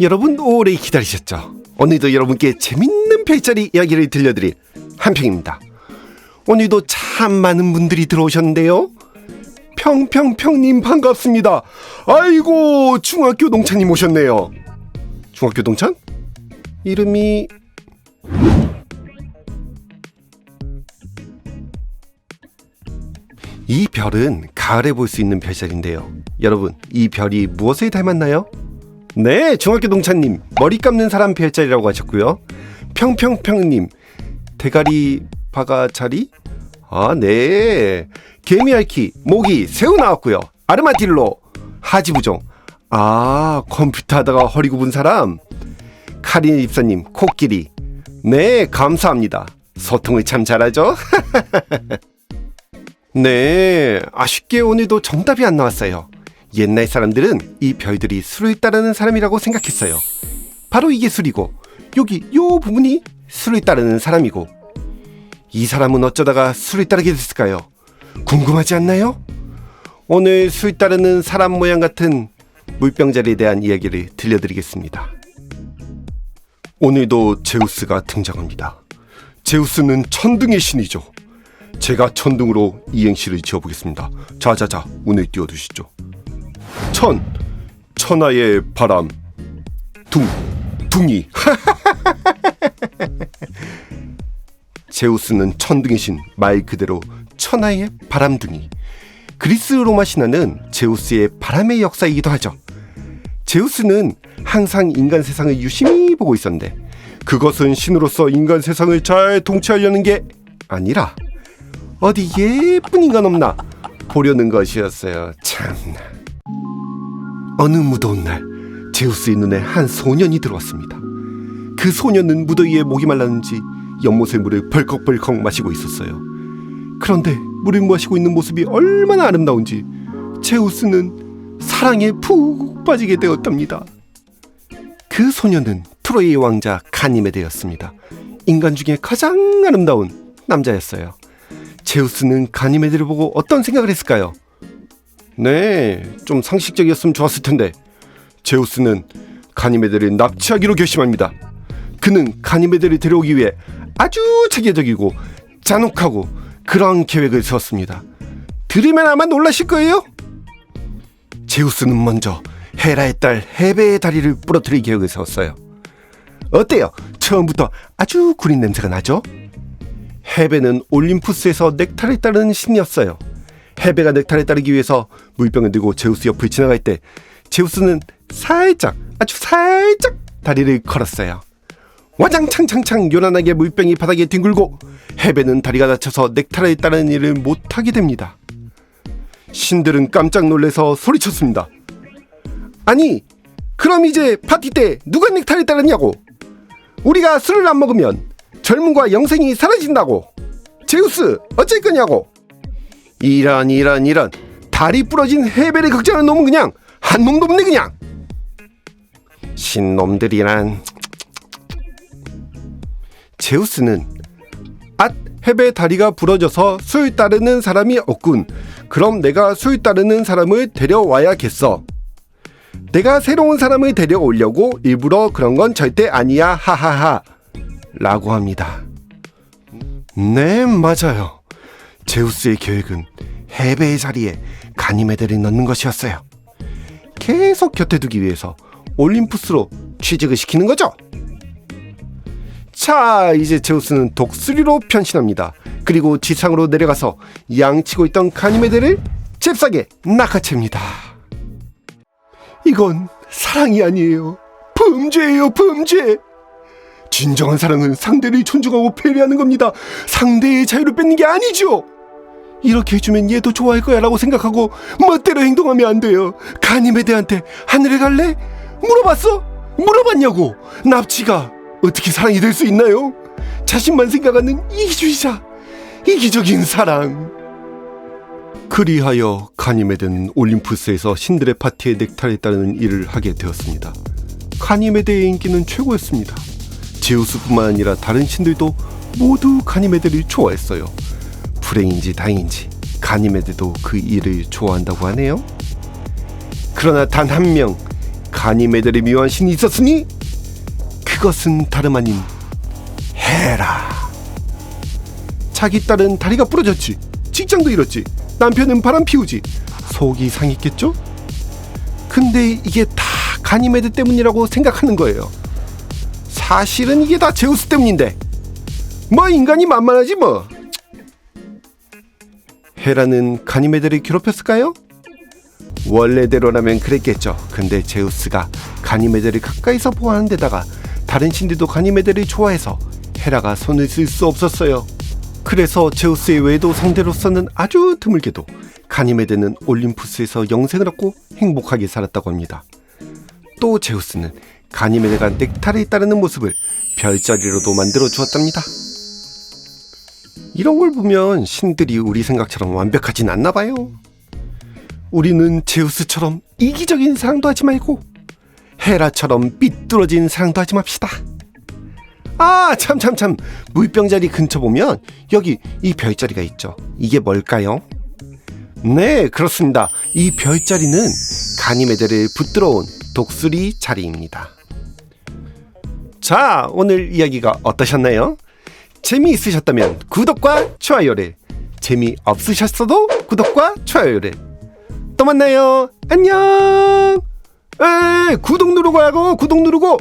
여러분 오래 기다리셨죠? 오늘도 여러분께 재밌는 별자리 이야기를 들려드릴 한평입니다. 오늘도 참 많은 분들이 들어오셨는데요. 평평평님 반갑습니다. 아이고 중학교 동창님 오셨네요. 중학교 동창? 이름이 이 별은 가을에 볼 수 있는 별자리인데요. 여러분, 이 별이 무엇을 닮았나요? 네, 중학교 동창님 머리 감는 사람 별자리라고 하셨고요. 평평평님 대가리 바가 자리? 아, 네. 개미알키, 모기, 새우 나왔고요. 아르마딜로, 하지부종. 아, 컴퓨터 하다가 허리 굽은 사람. 카린 입사님, 코끼리. 네, 감사합니다. 소통을 참 잘하죠? 네, 아쉽게 오늘도 정답이 안 나왔어요. 옛날 사람들은 이 별들이 수를 따르는 사람이라고 생각했어요. 바로 이게 술이고, 여기 요 부분이 수를 따르는 사람이고, 이 사람은 어쩌다가 수를 따르게 됐을까요? 궁금하지 않나요? 오늘 술 따르는 사람 모양 같은 물병자리에 대한 이야기를 들려드리겠습니다. 오늘도 제우스가 등장합니다. 제우스는 천둥의 신이죠. 제가 천둥으로 이행시를 지어보겠습니다. 자자자, 운을 띄워두시죠. 천, 천하의 바람. 둥, 둥이. 제우스는 천둥의 신, 말 그대로 천하의 바람둥이. 그리스 로마 신화는 제우스의 바람의 역사이기도 하죠. 제우스는 항상 인간 세상을 유심히 보고 있었는데 그것은 신으로서 인간 세상을 잘 통치하려는 게 아니라 어디 예쁜 인간 없나 보려는 것이었어요. 참나. 어느 무더운 날 제우스의 눈에 한 소년이 들어왔습니다. 그 소년은 무더위에 목이 말랐는지 연못의 물을 벌컥벌컥 마시고 있었어요. 그런데 물을 마시고 있는 모습이 얼마나 아름다운지 제우스는 사랑에 푹 빠지게 되었답니다. 그 소년은 트로이의 왕자 가니메데였습니다. 인간 중에 가장 아름다운 남자였어요. 제우스는 가니메데를 보고 어떤 생각을 했을까요? 네, 좀 상식적이었으면 좋았을 텐데 제우스는 가니메데를 납치하기로 결심합니다. 그는 가니메데를 데려오기 위해 아주 체계적이고 잔혹하고 그러한 계획을 세웠습니다. 들으면 아마 놀라실 거예요. 제우스는 먼저 헤라의 딸 헤베의 다리를 부러뜨릴 계획을 세웠어요. 어때요? 처음부터 아주 구린 냄새가 나죠? 헤베는 올림푸스에서 넥타를 따르는 신이었어요. 헤베가 넥타를 따르기 위해서 물병을 들고 제우스 옆을 지나갈 때 제우스는 살짝 아주 살짝 다리를 걸었어요. 와장창창창 요란하게 물병이 바닥에 뒹굴고 헤베는 다리가 다쳐서 넥타를 따르는 일을 못하게 됩니다. 신들은 깜짝 놀래서 소리쳤습니다. 아니, 그럼 이제 파티 때 누가 넥타를 따르냐고? 우리가 술을 안 먹으면 젊음과 영생이 사라진다고. 제우스, 어쩔 거냐고? 이런 이런 이런 다리 부러진 헤벨을 걱정하는 놈은 그냥 한 놈도 없네 그냥. 신놈들이란 제우스는 앗 헤베 다리가 부러져서 술 따르는 사람이 없군. 그럼 내가 술 따르는 사람을 데려와야겠어. 내가 새로운 사람을 데려오려고 일부러 그런 건 절대 아니야 하하하 라고 합니다. 네 맞아요. 제우스의 계획은 헤베의 자리에 가니메데를 넣는 것이었어요. 계속 곁에 두기 위해서 올림푸스로 취직을 시키는 거죠. 자, 이제 제우스는 독수리로 변신합니다. 그리고 지상으로 내려가서 양치고 있던 가니메데를 잽싸게 낚아챕니다. 이건 사랑이 아니에요. 범죄예요, 범죄. 진정한 사랑은 상대를 존중하고 배려하는 겁니다. 상대의 자유를 뺏는 게 아니죠. 이렇게 해주면 얘도 좋아할 거야라고 생각하고 멋대로 행동하면 안 돼요. 가니메데한테 하늘에 갈래? 물어봤어? 물어봤냐고. 납치가 어떻게 사랑이 될 수 있나요? 자신만 생각하는 이기주의자, 이기적인 사랑. 그리하여 가니메데는 올림푸스에서 신들의 파티에 넥타를 따르는 일을 하게 되었습니다. 가니메데의 인기는 최고였습니다. 제우스뿐만 아니라 다른 신들도 모두 가니메데를 좋아했어요. 불행인지 다행인지 가니메데도 그 일을 좋아한다고 하네요. 그러나 단 한 명 가니메델을 미워한 신이 있었으니 그것은 다름 아닌 헤라. 자기 딸은 다리가 부러졌지. 직장도 잃었지. 남편은 바람 피우지. 속이 상했겠죠? 근데 이게 다 가니메드 때문이라고 생각하는 거예요. 사실은 이게 다 제우스 때문인데. 뭐 인간이 만만하지 뭐. 헤라는 가니메드를 괴롭혔을까요? 원래대로라면 그랬겠죠. 근데 제우스가 가니메드를 가까이서 보호하는 데다가 다른 신들도 가니메드를 좋아해서 헤라가 손을 쓸 수 없었어요. 그래서 제우스의 외도 상대로서는 아주 드물게도 가니메드는 올림푸스에서 영생을 얻고 행복하게 살았다고 합니다. 또 제우스는 가니메드가 넥타를 따르는 모습을 별자리로도 만들어 주었답니다. 이런 걸 보면 신들이 우리 생각처럼 완벽하진 않나 봐요. 우리는 제우스처럼 이기적인 사랑도 하지 말고 헤라처럼 삐뚤어진 사랑도 하지 맙시다. 아, 참, 참, 참. 물병자리 근처 보면 여기 이 별자리가 있죠. 이게 뭘까요? 네, 그렇습니다. 이 별자리는 가니메데를 붙들어온 독수리 자리입니다. 자, 오늘 이야기가 어떠셨나요? 재미있으셨다면 구독과 좋아요를, 재미없으셨어도 구독과 좋아요를. 또 만나요. 안녕. 에, 구독 누르고 하고 구독 누르고.